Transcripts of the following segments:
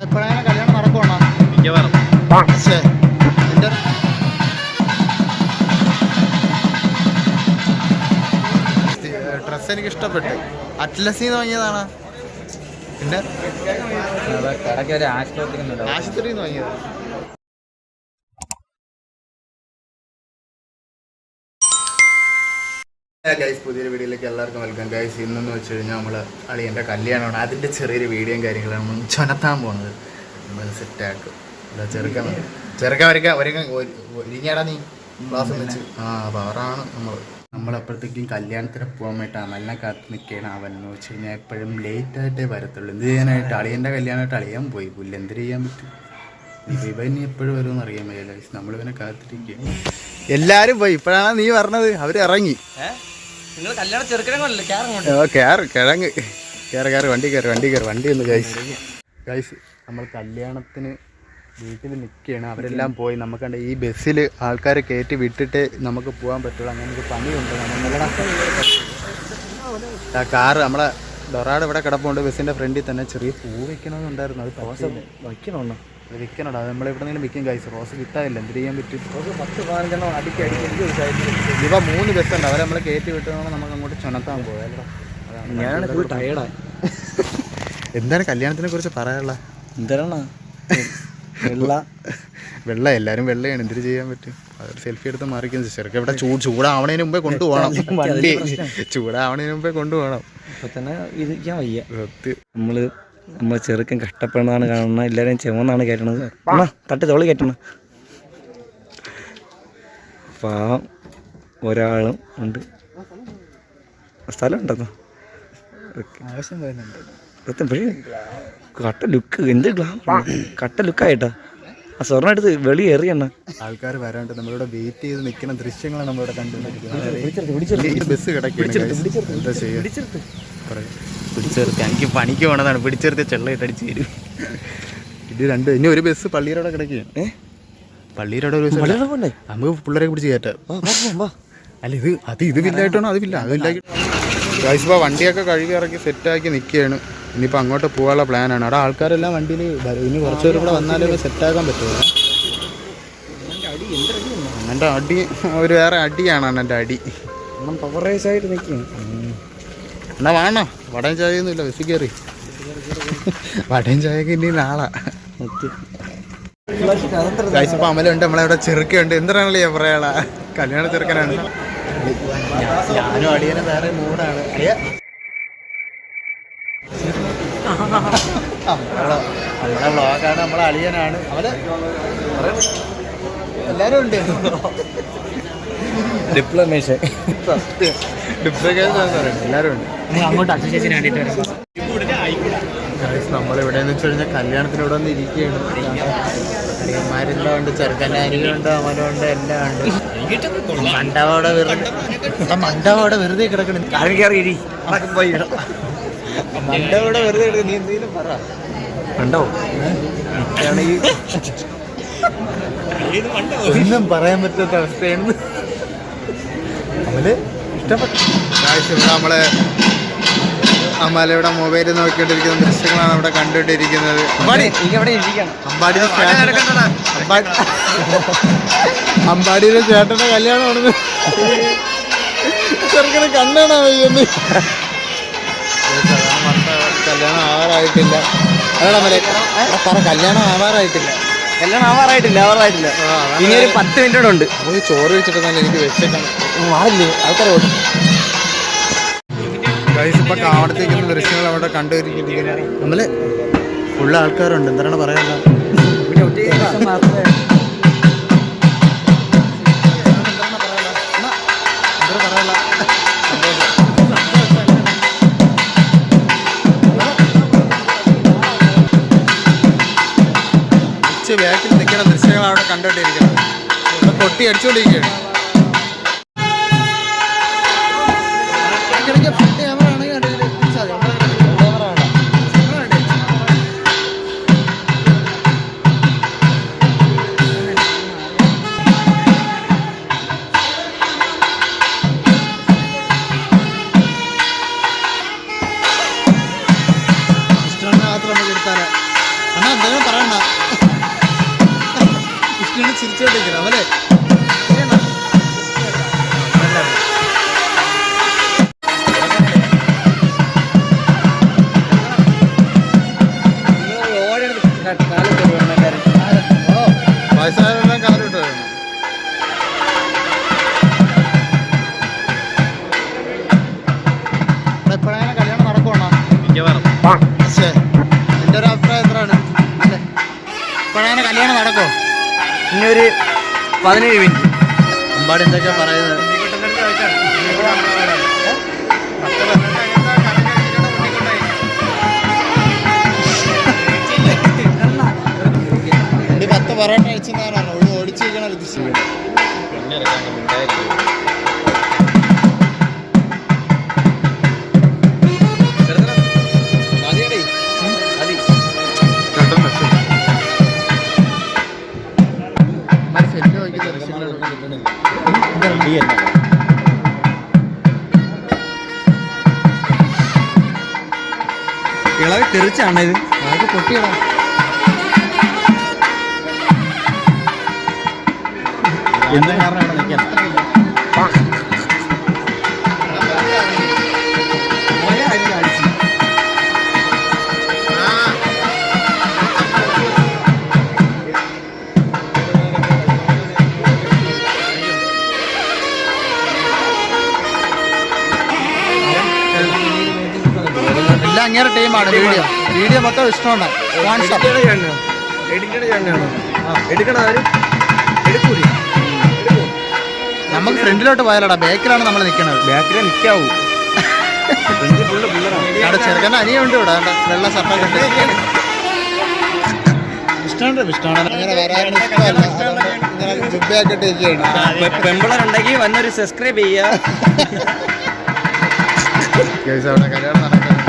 എപ്പോഴാണ് കല്യാണം നടക്കുവാണോ? മിക്കവാറും. എനിക്ക് ഇഷ്ടപ്പെട്ടു അറ്റ്ലസിന്ന് വാങ്ങിയതാണ്. പിന്നെ? ആശുപത്രി ആശുപത്രിയിൽ നിന്ന് വാങ്ങിയത് ഗൈസ് പുതിയൊരു വീഡിയോയിലേക്ക് എല്ലാവർക്കും വെൽക്കം ഗൈസ് ഇന്നെന്ന് വെച്ച് കഴിഞ്ഞാൽ നമ്മൾ അളിയന്റെ കല്യാണമാണ്. അതിന്റെ ചെറിയൊരു വീഡിയോയും കാര്യങ്ങളാണ് നമ്മൾ ചുനത്താൻ പോകുന്നത് നമ്മൾ സെറ്റാക്കും അല്ല ചെറുക്കാൻ ചെറുക്കാൻ വരയ്ക്കാൻ ഒരുങ്ങ ഒരുങ്ങിയാടാ നീ. ക്ലാസ് വെച്ച്. ആ പവറാണ് നമ്മൾ നമ്മളപ്പോഴത്തേക്കും കല്യാണത്തിന് പോകാൻ വേണ്ടിയിട്ട് അമലിനെ കാത്ത് നിൽക്കുകയാണ് അവൻ എന്ന് വെച്ച് കഴിഞ്ഞാൽ എപ്പോഴും ലേറ്റ് ആയിട്ടേ വരത്തുള്ളൂ. എന്ത് ചെയ്യാനായിട്ട് അളിയന്റെ കല്യാണമായിട്ട് അളിയാൻ പോയി. പുല്ല് ചെയ്യാൻ പറ്റും? ഇവ ഇനി എപ്പോഴും വരുമെന്ന് അറിയാൻ പറ്റില്ല ഗൈസ് നമ്മളിവനെ കാത്തിരിക്കുക എല്ലാരും പോയി. ഇപ്പോഴാണ് നീ പറഞ്ഞത് അവർ ഇറങ്ങി. നിങ്ങൾ കല്യാണ കയറ് കിഴങ്ങ്. കയറി കയറി വണ്ടി കയറി വണ്ടി കയറി വണ്ടി ഒന്ന് ഗൈസ് ഗൈസ് നമ്മൾ കല്യാണത്തിന് വീട്ടിൽ നിൽക്കുകയാണ്. അവരെല്ലാം പോയി. നമുക്ക് ഈ ബസ്സിൽ ആൾക്കാർ കയറ്റി വിട്ടിട്ട് നമുക്ക് പോകാൻ പറ്റുള്ളൂ. അങ്ങനെ ഒരു പണിയുണ്ട് നമ്മളെ കാറ് നമ്മളെ ഡൊറാട് ഇവിടെ കിടപ്പുണ്ട്. ബസ്സിന്റെ ഫ്രണ്ടിൽ തന്നെ ചെറിയ പൂ വെക്കണമെന്നുണ്ടായിരുന്നു. അത് വയ്ക്കണമെന്നോ വയ്ക്കണോ അത് വിൽക്കണടാ. അത് നിന്നെങ്കിലും വിൽക്കും കൈസ് റോസ് കിട്ടാനില്ല. എന്ത് ചെയ്യാൻ പറ്റും? പത്ത് പതിനഞ്ചെണ്ണം അടിക്കി അടിക്കി എനിക്ക് ഒരു സൈഡിൽ ഇവ മൂന്ന് ബസ് ഉണ്ട്. അവരെ നമ്മൾ കയറ്റി വിട്ടതാണ് നമുക്ക് അങ്ങോട്ട് ചുനത്താൻ പോയല്ലോ ഞാനാണ് ഫുൾ ടയർഡായി എന്താണ് കല്യാണത്തിനെ കുറിച്ച് പറയാനുള്ള എന്താണ് വെള്ള. വെള്ള. എല്ലാരും വെള്ളയാണ്. എന്തിനു ചെയ്യാൻ പറ്റും? അതൊരു സെൽഫി എടുത്ത് മാറിക്കുന്നു ചെറുക്കെ ഇവിടെ ചൂട് ചൂടാവണതിന് മുമ്പേ കൊണ്ടുപോകണം വണ്ടി. ചൂടാവണതിന് മുമ്പേ കൊണ്ടുപോകണം അപ്പൊ തന്നെ ഇരിക്കാൻ വയ്യ. സത്യം നമ്മൾ നമ്മളെ ചെറുക്കൻ കഷ്ടപ്പെടുന്നതാണ് കാണുന്നത്. എല്ലാവരും ചുമന്നാണ് കയറ്റണത് അണ്ണാ തട്ടി തോളി കയറ്റണം. പാവം ഒരാളും ഉണ്ട്. സ്ഥലം ഉണ്ടെന്നോ സത്യം കട്ട ലുക്ക് എന്ത് ഗ്ലാമർ കട്ട ലുക്കായിട്ടാ ആ സ്വർണ എടുത്ത് വെളി എറിയണ്ണ ആൾക്കാർ വരാണ്ട് നമ്മളിവിടെ വെയിറ്റ് ചെയ്ത് നിൽക്കുന്ന ദൃശ്യങ്ങളാണ് നമ്മളിവിടെ കണ്ടുകൊണ്ടിരിക്കുന്നത്. ബസ് കിടക്കുന്നത് എന്താ ചെയ്യുക പിടിച്ചെടുത്ത് എനിക്ക് പണിക്ക് പോണതാണ്. പിടിച്ചെടുത്ത് ചെള്ളയിട്ടടിച്ച് തരും. ഇത് രണ്ട് ഇനി ഒരു ബസ് പള്ളിയിലൂടെ കിടക്കുകയാണ് പള്ളിയിലൂടെ ഒരു ബസ് നമുക്ക് പിള്ളേരെ പിടിച്ച് കയറ്റാം. അല്ല ഇത് അത് ഇത് വില്ലായിട്ടാണോ? അത് വില്ല. അത് വില്ലാക്കി ഗൈസ് ഇപ്പോൾ വണ്ടിയൊക്കെ കഴുകി ഇറക്കി സെറ്റാക്കി നിൽക്കുകയാണ് ഇനിയിപ്പോൾ അങ്ങോട്ട് പോകാനുള്ള പ്ലാനാണ് അവിടെ ആൾക്കാരെല്ലാം വണ്ടിയിൽ ഇനി കുറച്ച് പേര് കൂടെ വന്നാലേ സെറ്റാക്കാൻ പറ്റുള്ളൂ. അങ്ങന്റെ അടി ഒരു വേറെ അടിയാണ് അണ്ണന്റെ അടി. അണ്ണം പവർ റേസ് ആയിട്ട് നിൽക്കും എന്നാ വേണോ? വടയും ചായയൊന്നും ഇല്ല ബസ്സിൽ കയറി വടയും ചായയൊക്കെ ഇനി നാളാ. ഇപ്പോൾ അമലുണ്ട് നമ്മളവിടെ ചെറുക്കുണ്ട് എന്തിനാണല്ലേ ഞാൻ പറയാളാ കല്യാണ ചെറുക്കനാണ്. ഞാനും അടിയനെ വേറെ മൂടാണ്. നമ്മളെ വ്ളോഗാണ് നമ്മളെ അളിയനാണ്. അവർ എല്ലാരും ഉണ്ട്. ഡിപ്ലോമേഷൻ ഉണ്ട് അങ്ങോട്ട് വേണ്ടിയിട്ട് വരുമ്പോൾ നമ്മളിവിടെ എന്ന് വെച്ച് കഴിഞ്ഞാൽ കല്യാണത്തിന് ഇവിടെ വന്ന് ഇരിക്കുകയാണ് അടിയന്മാരെല്ലാം ഉണ്ട് ചെറുക്കനാരികളുണ്ട് അമലുണ്ട് എല്ലാം ഉണ്ട് മണ്ടവോടെ വെറുതെ മണ്ടവോടെ വെറുതെ കിടക്കണം പോയി. മണ്ടവോടെ വെറുതെ കിടക്കണം നീ എന്തെങ്കിലും പറ. ആണെങ്കിൽ ഒന്നും പറയാൻ പറ്റാത്ത അവസ്ഥയാണ്. അമൽ ഇഷ്ടപ്പെട്ടു. ഇവിടെ നമ്മളെ അമലയുടെ മൊബൈലിൽ നോക്കിക്കൊണ്ടിരിക്കുന്ന ദൃശ്യങ്ങളാണ് അവിടെ കണ്ടുകൊണ്ടിരിക്കുന്നത്. അമ്പാടി. ചേട്ടന്റെ കല്യാണമാണ് ചെറുക്കന് കണ്ണാണോ വയ്യെന്ന്. കല്യാണം ആവാറായിട്ടില്ല. അതാണ് അമലെ പറ കല്യാണം ആവാറായിട്ടില്ല. എല്ലാം ആവാറായിട്ടില്ല ആവാറായിട്ടില്ല ആ, അതാണ് ഇനി ഒരു പത്ത് മിനിറ്റ് ഉണ്ട്. ചോറ് വെച്ചിട്ട് തന്നെ എനിക്ക് വെച്ചേക്കണം മാറില്ലേ ആൾക്കാരെ? ഓടും ഗൈസ് ഇപ്പൊ കാവടത്തേക്കുന്ന ദൃശ്യങ്ങൾ അവിടെ കണ്ടുവരിക്കുന്നത് നമ്മൾ ഫുള്ള് ആൾക്കാരുണ്ട്. എന്താണ് പറയാനുള്ള ഉച്ച ബാക്കിൽ നിൽക്കുന്ന ദൃശ്യങ്ങളാണ് കണ്ടുകൊണ്ടിരിക്കുന്നത്. പൊട്ടി അടിച്ചുകൊണ്ടിരിക്കുകയാണ്. ചിരിച്ചോണ്ടിരിക്കണം അല്ലേ? വയസ്സായവരെല്ലാം കാലിട്ട് വേണം എപ്പോഴാണ് കല്യാണം നടക്കുവാണോ? പക്ഷേ എന്റെ ഒരു അഭിപ്രായം എത്രയാണ്? അല്ലേ? എപ്പോഴാണ് കല്യാണം നടക്കോ ഇനി ഒരു പതിനേഴ് മിനിറ്റ്. അമ്പാട് എന്തൊക്കെയാ പറയുന്നത്? പത്ത് പൊറോട്ട കഴിച്ചെന്നാണ് ഒരു ഓടിച്ചിരിക്കണ വിധിച്ചിരിക്കണം ഇളവ് തെറിച്ചാണ് ഇത്. പൊട്ടിയടാ എന്ത്? കാരണം ഇവിടെ നിൽക്കാൻ എല്ലാം അങ്ങേറെ ടീമാണ് വീഡിയോ. വീഡിയോ മൊത്തം ഇഷ്ടമാണ്. വാട്സാപ്പ് എഡിറ്റഡ് ചേട്ടനാണോ എടുക്കണ ആരും എടുക്കൂലേ? നമുക്ക് ഫ്രണ്ടിലോട്ട് പോയാലടാ ബാക്കിലാണ് നമ്മൾ നിൽക്കുന്നത് ബാക്കിലെ നിൽക്കാവൂ ചെറുക്കന്റെ അനിയുണ്ട് ഇവിടെ വെള്ള സർട്ടൊക്കെ ഉണ്ട് ഇഷ്ടമുണ്ട് ഇഷ്ടമാണ്. അങ്ങനെ വരാൻ ഇഷ്ടമല്ല. ജുബയൊക്കെ പെമ്പിളറുണ്ടെങ്കിൽ വന്നൊരു സബ്സ്ക്രൈബ് ചെയ്യുക. അവിടെ കല്യാണം നടക്കുന്നത്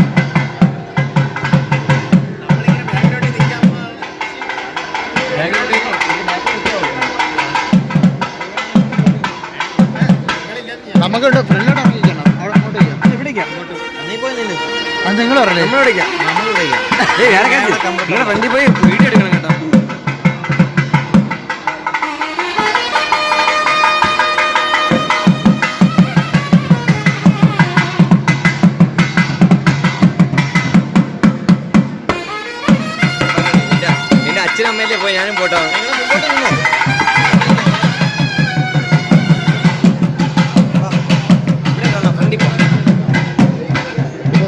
നമുക്കുണ്ട് ഫ്രണ്ടിലോട്ട് ഇറങ്ങിയിരിക്കണം അവിടെ അങ്ങോട്ട് നിന്ന് നിങ്ങൾ പറയല്ലേ നമ്മൾ വിളിക്കാം ഫ്രണ്ടിൽ പോയി വീഡിയോ എടുക്കണം. ഞാനും പോട്ടോ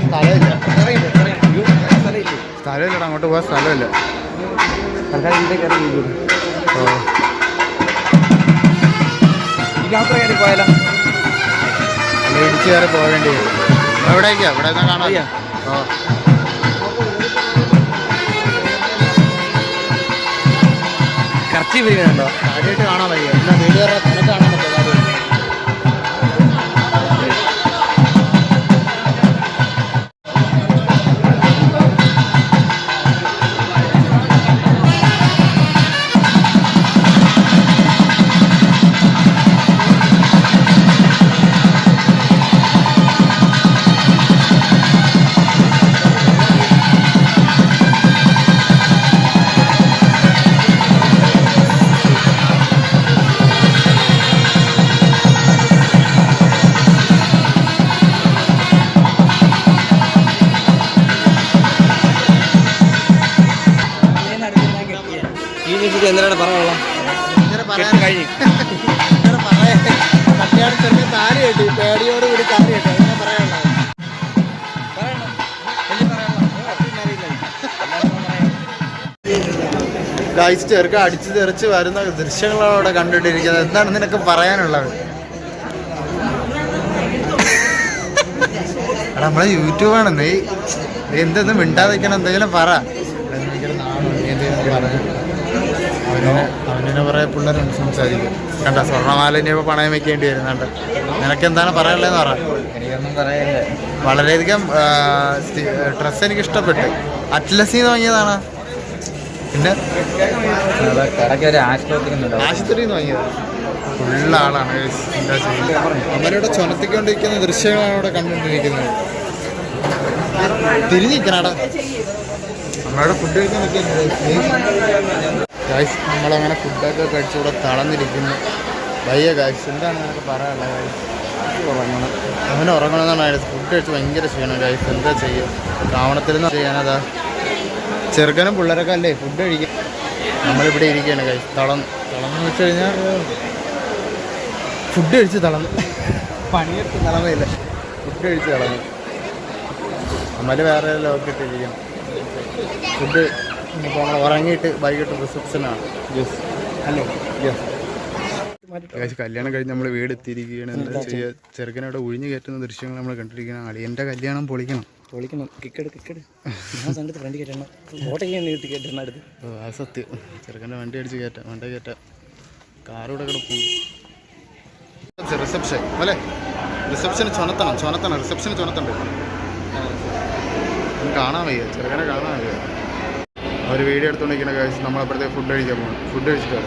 സ്ഥലമില്ല സ്ഥലമില്ലടാ അങ്ങോട്ട് പോകാൻ സ്ഥലമില്ല. ഓ യാത്ര കയറി പോയാലോ അല്ല ഇടിച്ചു കയറി പോവേണ്ടി വരും. എവിടേക്കാ? ഇവിടെ കാണാം. ഓ കറച്ചി പിരിക്കുന്നുണ്ടോ കാര്യമായിട്ട് കാണാൻ വയ്യ. വീഡിയോ കാണാൻ പറ്റും കാര്യമായിട്ട് ന്യൂസിൽ എന്തിനാണ് പറയാനുള്ള കഴിഞ്ഞു. കെട്ടി പേടിയോട് കൂടി അങ്ങനെ പറയാനുള്ളത്? ചെറുക്ക അടിച്ചു തെറിച്ച് വരുന്ന ദൃശ്യങ്ങളാണ് അവിടെ കണ്ടിട്ടിരിക്കുന്നത്. എന്താണ് നിനക്ക് പറയാനുള്ളത്? എടാ നമ്മളെ യൂട്യൂബാണ്. നീ എന്തെന്ന് എന്തെന്നും മിണ്ടാതിരിക്കണം എന്തെങ്കിലും പറ. എടാ, എനിക്കൊരു നാണമുണ്ട്. നീ എന്തെങ്കിലും പറഞ്ഞ് അവനെ? അവനെ പറയാ പിള്ളേരുണ്ട് സംസാരിക്കും. കണ്ട സ്വർണമാല ഇനി ഇപ്പൊ പണയം വെക്കേണ്ടി വരുന്നുണ്ട്. നിനക്ക് എന്താണ് പറയാനുള്ളതെന്ന് പറ. എനിക്കൊന്നും പറയാനില്ല. വളരെയധികം ഡ്രസ്സ് എനിക്ക് ഇഷ്ടപ്പെട്ടു അറ്റ്ലസിൽ നിന്ന് വാങ്ങിയതാണ്. പിന്നെ? ആശുപത്രി ആശുപത്രിയിൽ നിന്ന് വാങ്ങിയത് ഫുള്ള ആളാണ്. അവരുടെ ചുമത്തിക്കൊണ്ടിരിക്കുന്ന ദൃശ്യങ്ങളാണ് അവിടെ കണ്ടുകൊണ്ടിരിക്കുന്നത്. തിരിഞ്ഞിരിക്കണടാ അമ്മയുടെ ഫുഡ് കഴിക്കാൻ നിൽക്കുന്നത് ഗായ്സ് നമ്മളങ്ങനെ ഫുഡൊക്കെ കഴിച്ച് ഇവിടെ തളർന്നിരിക്കുന്നു. വയ്യ ഗായ്സ് എന്താണ് നിനക്ക് പറയാനുള്ളത് ഗായ്സ് ഉറങ്ങണം അവന് ഉറങ്ങണമെന്നാണ് അയാൾ ഫുഡ് കഴിച്ച് ഭയങ്കര ക്ഷീണം ഗായ്സ് എന്താ ചെയ്യുക കാവണത്തിൽ നിന്ന് ചെയ്യാനതാ? ചെറുക്കനും പിള്ളേരൊക്കെ അല്ലേ? ഫുഡ് കഴിക്കാൻ നമ്മളിവിടെ ഇരിക്കുകയാണ് ഗായ്സ് തളം തളന്ന് വെച്ച് കഴിഞ്ഞാൽ ഫുഡ് കഴിച്ച് തളർന്നു. പണിയെടുത്ത് തളർന്നില്ല. ഫുഡ് കഴിച്ച് തളർന്നു. നമ്മൾ വേറെ ലോക്കിട്ടിരിക്കണം ഫുഡ് ഇനിയിപ്പോൾ നമ്മൾ ഉറങ്ങിയിട്ട് വൈകിട്ട് റിസപ്ഷനാണ്. യെസ് അല്ലേ? യെസ് കല്യാണം കഴിഞ്ഞ് നമ്മൾ വീട് എത്തിയിരിക്കുകയാണ് എന്താ ചെയ്യുക ചെറുക്കനവിടെ ഒഴിഞ്ഞു കയറ്റുന്ന ദൃശ്യങ്ങൾ നമ്മൾ കണ്ടിരിക്കുകയാണ്. അളിയന്റെ കല്യാണം പൊളിക്കണം. പൊളിക്കണം. കിക്കട് കിക്കട്. ഞാൻ സംഘത്ത് ഫ്രണ്ട് കയറ്റണം കോട്ടയ്ക്ക് നീട്ടി കയറ്റണം അടുത്ത്. ഓ അത് സത്യം. ചെറുക്കന്റെ വണ്ടി അടിച്ച് കയറ്റാം വണ്ടി കയറ്റാം കാറൂടെ കിടപ്പു റിസപ്ഷൻ അല്ലേ? റിസപ്ഷന് ചുണത്തണം ചുണത്തണം. റിസപ്ഷന് ചുനത്തണ്ട് ഒന്ന് കാണാൻ വയ്യ. ചെറുക്കനെ കാണാൻ വയ്യ. ഒരു വീഡിയോ എടുത്തുകൊണ്ടിരിക്കുന്ന കാശ് നമ്മളപ്പോഴത്തെ ഫുഡ് കഴിക്കാൻ പോകണം ഫുഡ് കഴിച്ചിട്ട്